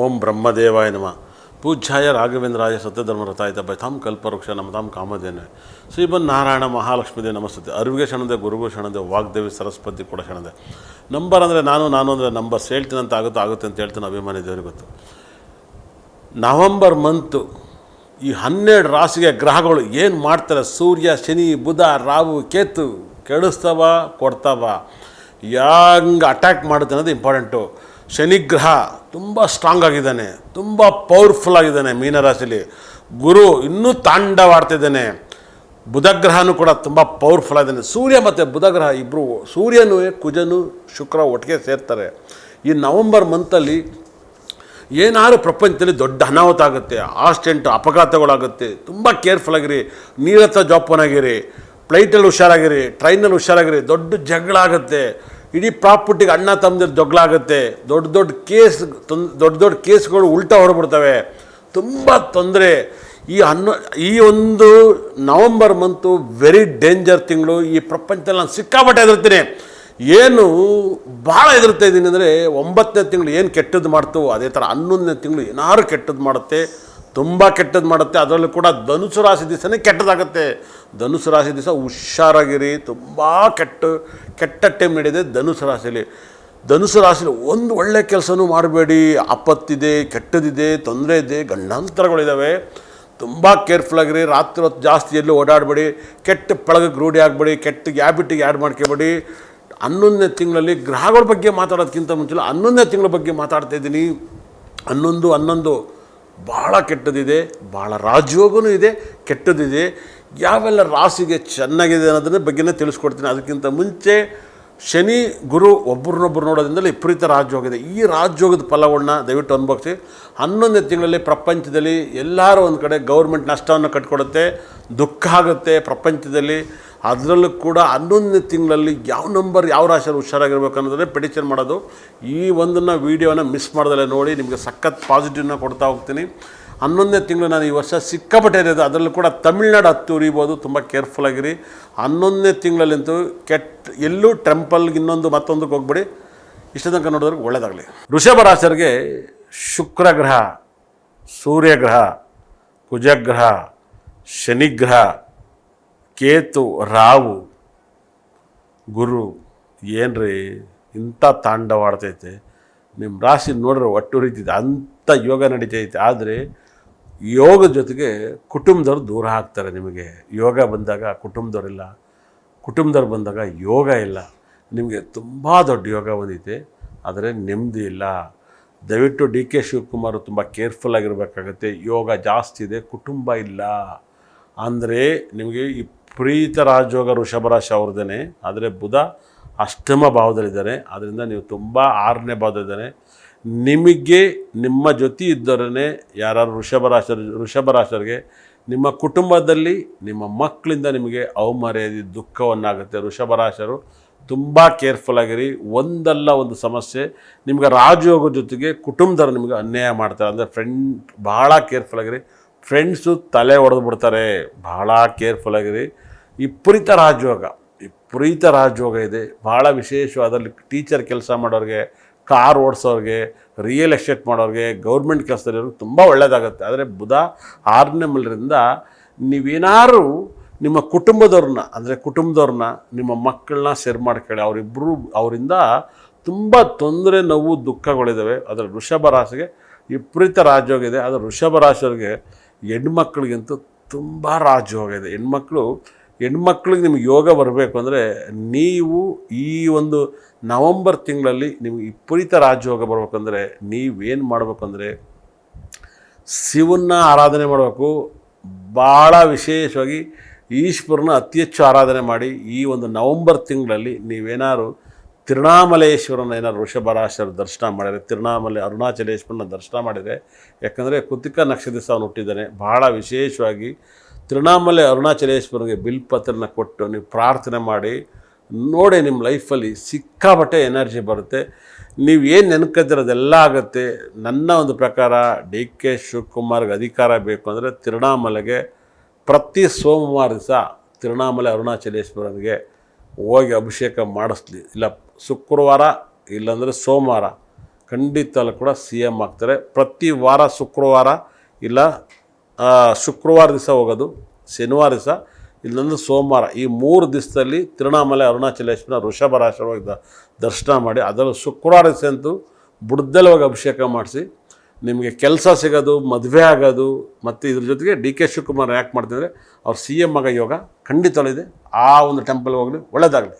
ಓಂ ಬ್ರಹ್ಮದೇವಾಯ ನಮ. ಪೂಜ್ಯಾಯ ರಾಘವೇಂದ್ರಾಯ ಸತ್ಯಧರ್ಮರತಾಯಿತ ತಮ್ ಕಲ್ಪವೃಕ್ಷ ನಮತಾಂ ಕಾಮಧೇನೆ ಶ್ರೀಮನ್ ನಾರಾಯಣ ಮಹಾಲಕ್ಷ್ಮೀದೇ ನಮಸ್ತೆ ಅರಿವಿಗೆ ಶರಣದೆ ಗುರುಗೂ ಕ್ಷಣದೆ ವಾಗ್ದೇವಿ ಸರಸ್ವತಿ ಕೂಡ ಕ್ಷಣದೆ ನಂಬರ್ ಅಂದರೆ ನಾನು ನಾನು ಅಂದರೆ ನಂಬರ್ಸ್ ಹೇಳ್ತೀನಂತ ಆಗುತ್ತೆ ಆಗುತ್ತೋ ಅಂತ ಹೇಳ್ತೀನಿ ಅಭಿಮಾನಿ ದೇವರಿಗೆ ಗೊತ್ತು. ನವಂಬರ್ ಮಂತು ಈ ಹನ್ನೆರಡು ರಾಶಿಗೆ ಗ್ರಹಗಳು ಏನು ಮಾಡ್ತಾರೆ? ಸೂರ್ಯ, ಶನಿ, ಬುಧ, ರಾಹು, ಕೇತು, ಕೆಡಿಸ್ತವ, ಕೊಡ್ತವ. ಹೆಂಗೆ ಅಟ್ಯಾಕ್ ಮಾಡುತ್ತೆ ಅನ್ನೋದು ಇಂಪಾರ್ಟೆಂಟು ಶನಿಗ್ರಹ ತುಂಬ ಸ್ಟ್ರಾಂಗ್ ಆಗಿದ್ದಾನೆ, ತುಂಬ ಪವರ್ಫುಲ್ ಆಗಿದ್ದಾನೆ ಮೀನರಾಶಿಲಿ. ಗುರು ಇನ್ನೂ ತಾಂಡವಾಡ್ತಿದ್ದಾನೆ. ಬುಧಗ್ರಹನೂ ಕೂಡ ತುಂಬ ಪವರ್ಫುಲ್ ಆಗಿದ್ದಾನೆ. ಸೂರ್ಯ ಮತ್ತು ಬುಧಗ್ರಹ ಇಬ್ಬರು ಸೂರ್ಯನೂ, ಕುಜನು, ಶುಕ್ರ ಒಟ್ಟಿಗೆ ಸೇರ್ತಾರೆ. ಈ ನವಂಬರ್ ಮಂತಲ್ಲಿ ಏನಾದರೂ ಪ್ರಪಂಚದಲ್ಲಿ ದೊಡ್ಡ ಅನಾಹುತ ಆಗುತ್ತೆ ಆಕ್ಸಿಡೆಂಟ್ ಅಪಘಾತಗಳಾಗುತ್ತೆ, ತುಂಬ ಕೇರ್ಫುಲ್ ಆಗಿರಿ ನೀರತ್ತ ಜೋಪಾನಾಗಿರಿ ಫ್ಲೈಟಲ್ಲಿ ಹುಷಾರಾಗಿರಿ ಟ್ರೈನಲ್ಲಿ ಹುಷಾರಾಗಿರಿ, ದೊಡ್ಡ ಜಗಳ ಆಗುತ್ತೆ. ಇಡೀ ಪ್ರಾಪರ್ಟಿಗೆ ಅಣ್ಣ ತಮ್ಮದಿರ ಜಗಳ ಆಗುತ್ತೆ. ದೊಡ್ಡ ದೊಡ್ಡ ಕೇಸ್ ತೊಂದ್ ದೊಡ್ಡ ದೊಡ್ಡ ಕೇಸ್ಗಳು ಉಲ್ಟಾ ಹೊರಬಿಡ್ತವೆ. ತುಂಬ ತೊಂದರೆ. ಈ ಹನ್ನೊ, ಈ ಒಂದು ನವಂಬರ್ ಮಂತು ವೆರಿ ಡೇಂಜರ್ ತಿಂಗಳು ಈ ಪ್ರಪಂಚದಲ್ಲಿ ನಾನು ಸಿಕ್ಕಾಪಟ್ಟೆ ಹೆದರ್ತೀನಿ ಏನು ಭಾಳ ಹೆದರ್ತಾ ಇದ್ದೀನಿ ಅಂದರೆ ಒಂಬತ್ತನೇ ತಿಂಗಳು ಏನು ಕೆಟ್ಟದ್ದು ಮಾಡ್ತು, ಅದೇ ಥರ ಹನ್ನೊಂದನೇ ತಿಂಗಳು ಏನಾದ್ರು ಕೆಟ್ಟದ್ದು ಮಾಡುತ್ತೆ. ತುಂಬ ಕೆಟ್ಟದ್ದು ಮಾಡುತ್ತೆ. ಅದರಲ್ಲೂ ಕೂಡ ಧನುಸು ರಾಶಿ ದಿವಸನೇ ಕೆಟ್ಟದಾಗುತ್ತೆ. ಧನುಸು ರಾಶಿ ದಿವಸ ಹುಷಾರಾಗಿರಿ. ತುಂಬ ಕೆಟ್ಟ ಕೆಟ್ಟ ಟೈಮ್ ನಡೆಯಿದೆ ಧನುಸು ರಾಶಿಯಲ್ಲಿ ಧನುಸು ರಾಶಿಲಿ ಒಂದು ಒಳ್ಳೆ ಕೆಲಸನೂ ಮಾಡಬೇಡಿ. ಆಪತ್ತಿದೆ, ಕೆಟ್ಟದಿದೆ, ತೊಂದರೆ ಇದೆ ಗಂಡಾಂತರಗಳಿದ್ದಾವೆ ತುಂಬ ಕೇರ್ಫುಲ್ ಆಗಿರಿ ರಾತ್ರಿ ಹೊತ್ತು ಜಾಸ್ತಿ ಎಲ್ಲೂ ಓಡಾಡಬೇಡಿ. ಕೆಟ್ಟ ಪಳಗಕ್ಕೆ ರೂಢಿ ಆಗಬೇಡಿ. ಕೆಟ್ಟ ಹ್ಯಾಬಿಟಿಗೆ ಆ್ಯಡ್ ಮಾಡ್ಕೋಬೇಡಿ. ಹನ್ನೊಂದನೇ ತಿಂಗಳಲ್ಲಿ ಗ್ರಹಗಳ ಬಗ್ಗೆ ಮಾತಾಡೋದಕ್ಕಿಂತ ಮುಂಚೆ ಹನ್ನೊಂದನೇ ತಿಂಗಳ ಬಗ್ಗೆ ಮಾತಾಡ್ತಾ ಇದ್ದೀನಿ. ಹನ್ನೊಂದು ಹನ್ನೊಂದು. ಭಾಳ ಕೆಟ್ಟದಿದೆ, ಭಾಳ ರಾಜಯೋಗನೂ ಇದೆ, ಕೆಟ್ಟದಿದೆ. ಯಾವೆಲ್ಲ ರಾಸಿಗೆ ಚೆನ್ನಾಗಿದೆ ಅನ್ನೋದನ್ನ ಬಗ್ಗೆನೇ ತಿಳಿಸ್ಕೊಡ್ತೀನಿ. ಅದಕ್ಕಿಂತ ಮುಂಚೆ ಶನಿ, ಗುರು ಒಬ್ಬರನ್ನೊಬ್ಬರು ನೋಡೋದ್ರಿಂದಲೇ ವಿಪರೀತ ರಾಜಯೋಗ ಇದೆ. ಈ ರಾಜಯೋಗದ ಫಲವನ್ನು ದಯವಿಟ್ಟು ಅನುಭವಿಸಿ. ಹನ್ನೊಂದನೇ ತಿಂಗಳಲ್ಲಿ ಪ್ರಪಂಚದಲ್ಲಿ ಎಲ್ಲರೂ ಒಂದು ಕಡೆ ಗೌರ್ಮೆಂಟ್ ನಷ್ಟವನ್ನು ಕಟ್ಕೊಡುತ್ತೆ, ದುಃಖ ಆಗುತ್ತೆ ಪ್ರಪಂಚದಲ್ಲಿ. ಅದರಲ್ಲೂ ಕೂಡ ಹನ್ನೊಂದನೇ ತಿಂಗಳಲ್ಲಿ ಯಾವ ನಂಬರ್ ಯಾವ ರಾಶಿಯಲ್ಲಿ ಹುಷಾರಾಗಿರ್ಬೇಕು ಅನ್ನೋದನ್ನೇ ಪ್ರಿಡಿಕ್ಷನ್ ಮಾಡೋದು. ಈ ಒಂದನ್ನು ವೀಡಿಯೋನ ಮಿಸ್ ಮಾಡ್ದಲ್ಲೇ ನೋಡಿ ನಿಮಗೆ ಸಖತ್ ಪಾಸಿಟಿವ್ನ ಕೊಡ್ತಾ ಹೋಗ್ತೀನಿ. ಹನ್ನೊಂದನೇ ತಿಂಗಳು ನಾನು ಈ ವರ್ಷ ಸಿಕ್ಕಾಪಟ್ಟೆ ಇರೋದು ಅದರಲ್ಲೂ ಕೂಡ ತಮಿಳ್ನಾಡು ಹತ್ತು ಉರಿಬೋದು. ತುಂಬ ಕೇರ್ಫುಲ್ ಆಗಿರಿ. ಹನ್ನೊಂದನೇ ತಿಂಗಳಲ್ಲಂತೂ ಕೆಟ್ಟ, ಎಲ್ಲೂ ಟೆಂಪಲ್ಗೆ ಇನ್ನೊಂದು ಮತ್ತೊಂದಕ್ಕೆ ಹೋಗ್ಬಿಡಿ. ಇಷ್ಟ ತನಕ ನೋಡಿದ್ರೆ ಒಳ್ಳೆಯದಾಗಲಿ ಋಷಭ ರಾಶರಿಗೆ ಶುಕ್ರ ಗ್ರಹ ಸೂರ್ಯಗ್ರಹ ಕುಜಗ್ರಹ ಶನಿಗ್ರಹ ಕೇತು, ರಾವು, ಗುರು, ಏನ್ರಿ, ಇಂಥ ತಾಂಡವಾಡ್ತೈತೆ. ನಿಮ್ಮ ರಾಶಿ ನೋಡ್ರೆ ಒಟ್ಟು ಉರಿತಿದೆ ಅಂಥ ಯೋಗ ನಡೀತೈತೆ. ಆದರೆ ಯೋಗದ ಜೊತೆಗೆ ಕುಟುಂಬದವ್ರು ದೂರ ಹಾಕ್ತಾರೆ ನಿಮಗೆ. ಯೋಗ ಬಂದಾಗ ಕುಟುಂಬದವರಿಲ್ಲ ಕುಟುಂಬದವ್ರು ಬಂದಾಗ ಯೋಗ ಇಲ್ಲ. ನಿಮಗೆ ತುಂಬ ದೊಡ್ಡ ಯೋಗ ಬಂದೈತೆ, ಆದರೆ ನೆಮ್ಮದಿ ಇಲ್ಲ. ದಯವಿಟ್ಟು ಡಿ ಕೆ ಶಿವಕುಮಾರ್ ತುಂಬ ಕೇರ್ಫುಲ್ ಆಗಿರಬೇಕಾಗತ್ತೆ. ಯೋಗ ಜಾಸ್ತಿ ಇದೆ, ಕುಟುಂಬ ಇಲ್ಲ. ಅಂದರೆ ನಿಮಗೆ ವಿಪರೀತ ರಾಜಯೋಗ ವೃಷಭರಾಶಿ ಅವ್ರದ್ದೇ ಆದರೆ ಬುಧ ಅಷ್ಟಮ ಭಾವದಲ್ಲಿದ್ದಾರೆ. ಅದರಿಂದ ನೀವು ತುಂಬ ಆರನೇ ಭಾವದಲ್ಲಿದ್ದಾರೆ ನಿಮಗೆ ನಿಮ್ಮ ಜೊತೆ ಇದ್ದರೇ ಯಾರು ಋಷಭರಾಶರು ರಾಶಿ ವೃಷಭ ರಾಶಿಯವರಿಗೆ ನಿಮ್ಮ ಕುಟುಂಬದಲ್ಲಿ ನಿಮ್ಮ ಮಕ್ಕಳಿಂದ ನಿಮಗೆ ಅವಮರ್ಯಾದೆ, ದುಃಖವನ್ನಾಗುತ್ತೆ. ಋಷಭ ರಾಶಿಯರು ತುಂಬ ಕೇರ್ಫುಲ್ ಆಗಿರಿ. ಒಂದಲ್ಲ ಒಂದು ಸಮಸ್ಯೆ, ನಿಮ್ಗೆ ರಾಜಯೋಗ ಜೊತೆಗೆ ಕುಟುಂಬದವರು ನಿಮಗೆ ಅನ್ಯಾಯ ಮಾಡ್ತಾರೆ. ಅಂದರೆ ಫ್ರೆಂಡ್ ಭಾಳ ಕೇರ್ಫುಲ್ ಆಗಿರಿ. ಫ್ರೆಂಡ್ಸು ತಲೆ ಹೊಡೆದು ಬಿಡ್ತಾರೆ. ಭಾಳ ಕೇರ್ಫುಲ್ ಆಗಿರಿ ವಿಪರೀತ ರಾಜಯೋಗ ವಿಪರೀತ ರಾಜಯೋಗ ಇದೆ. ಭಾಳ ವಿಶೇಷವಾದಲ್ಲಿ ಟೀಚರ್ ಕೆಲಸ ಮಾಡೋರಿಗೆ, ಕಾರ್ ಓಡಿಸೋರಿಗೆ ರಿಯಲ್ ಎಸ್ಟೇಟ್ ಮಾಡೋರಿಗೆ ಗೌರ್ಮೆಂಟ್ ಕೆಲಸದಲ್ಲಿರೋರಿಗೆ ತುಂಬ ಒಳ್ಳೆಯದಾಗುತ್ತೆ ಆದರೆ ಬುಧ ಆರನೇ ಮಲರಿಂದ ನೀವೇನಾದ್ರು ನಿಮ್ಮ ಕುಟುಂಬದವ್ರನ್ನ, ಅಂದರೆ ಕುಟುಂಬದವ್ರನ್ನ ನಿಮ್ಮ ಮಕ್ಕಳನ್ನ ಸೇರ್ ಮಾಡ್ಕೊಳ್ಳಿ. ಅವರಿಬ್ಬರು ಅವರಿಂದ ತುಂಬ ತೊಂದರೆ, ನೋವು, ದುಃಖಗಳಿದ್ದಾವೆ. ಅದರ ವೃಷಭ ರಾಶಿಗೆ ವಿಪರೀತ ರಾಜ್ಯೋಗಿದೆ ಆದರೆ ವೃಷಭ ರಾಶಿಯವ್ರಿಗೆ ಹೆಣ್ಮಕ್ಳಿಗಂತೂ ತುಂಬ ರಾಜಯೋಗ ಇದೆ ಹೆಣ್ಮಕ್ಳು, ಹೆಣ್ಮಕ್ಳಿಗೆ ನಿಮಗೆ ಯೋಗ ಬರಬೇಕು ಅಂದರೆ ನೀವು ಈ ಒಂದು ನವಂಬರ್ ತಿಂಗಳಲ್ಲಿ ನಿಮಗೆ ವಿಪರೀತ ರಾಜಯೋಗ ಬರಬೇಕಂದ್ರೆ ನೀವೇನು ಮಾಡಬೇಕಂದ್ರೆ ಶಿವನ್ನ ಆರಾಧನೆ ಮಾಡಬೇಕು. ಭಾಳ ವಿಶೇಷವಾಗಿ ಈಶ್ವರನ ಅತಿ ಹೆಚ್ಚು ಆರಾಧನೆ ಮಾಡಿ ಈ ಒಂದು ನವಂಬರ್ ತಿಂಗಳಲ್ಲಿ ನೀವೇನಾದ್ರು ತಿರುಣಾಮಲೇಶ್ವರನ ಏನಾದ್ರು ವೃಷಭರಾಶರ ದರ್ಶನ ಮಾಡಿದರೆ, ತಿರುಣಾಮಲೆ ಅರುಣಾಚಲೇಶ್ವರನ ದರ್ಶನ ಮಾಡಿದರೆ, ಯಾಕಂದರೆ ಕೃತಿಕ ನಕ್ಷತ್ರ ದಿವಸ ಅವನು ಹುಟ್ಟಿದ್ದಾನೆ. ಭಾಳ ವಿಶೇಷವಾಗಿ ತಿರುಣಾಮಲೆ ಅರುಣಾಚಲೇಶ್ವರನಿಗೆ ಬಿಲ್ಪತ್ರನ ಕೊಟ್ಟು ನೀವು ಪ್ರಾರ್ಥನೆ ಮಾಡಿ, ನೋಡಿ ನಿಮ್ಮ ಲೈಫಲ್ಲಿ ಸಿಕ್ಕಾಪಟ್ಟೆ ಎನರ್ಜಿ ಬರುತ್ತೆ. ನೀವು ಏನು ನೆನ್ಕೋತಿರೋದೆಲ್ಲ ಆಗುತ್ತೆ. ನನ್ನ ಒಂದು ಪ್ರಕಾರ ಡಿ ಕೆ ಶಿವಕುಮಾರ್ಗೆ ಅಧಿಕಾರ ಬೇಕು ಅಂದರೆ ತಿರುಣಾಮಲೆಗೆ ಪ್ರತಿ ಸೋಮವಾರ ದಿವಸ ತಿರುಣಾಮಲೆ ಅರುಣಾಚಲೇಶ್ವರನಿಗೆ ಹೋಗಿ ಅಭಿಷೇಕ ಮಾಡಿಸ್ಲಿ. ಇಲ್ಲ, ಶುಕ್ರವಾರ, ಇಲ್ಲಾಂದರೆ ಸೋಮವಾರ ಖಂಡಿತ ಕೂಡ ಸಿ ಎಂ ಆಗ್ತಾರೆ. ಪ್ರತಿ ವಾರ ಶುಕ್ರವಾರ, ಇಲ್ಲ ಶುಕ್ರವಾರ ದಿವಸ ಹೋಗೋದು, ಶನಿವಾರ ದಿವಸ, ಇಲ್ಲಂದ್ರೆ ಸೋಮವಾರ. ಈ ಮೂರು ದಿವಸದಲ್ಲಿ ತಿರುಣಾಮಲೆ, ಅರುಣಾಚಲೇಶ್ವರ ಋಷಭ ರಾಶಿ ಹೋಗಿ ದ- ದರ್ಶನ ಮಾಡಿ, ಅದರಲ್ಲೂ ಶುಕ್ರವಾರ ದಿವಸ ಅಂತೂ ಬುಡದಲ್ಲಿ ಹೋಗಿ ಅಭಿಷೇಕ ಮಾಡಿಸಿ ನಿಮಗೆ ಕೆಲಸ ಸಿಗೋದು, ಮದುವೆ ಆಗೋದು, ಮತ್ತು ಇದ್ರ ಜೊತೆಗೆ ಡಿ ಕೆ ಶಿವಕುಮಾರ್ ಯಾಕೆ ಮಾಡ್ತಿದ್ರೆ? ಅವ್ರು ಸಿ ಎಂ ಆಗೋ ಯೋಗ ಖಂಡಿತವಾಗಿದೆ ಆ ಒಂದು ಟೆಂಪಲ್ಗೆ ಹೋಗಲಿ ಒಳ್ಳೆಯದಾಗಲಿ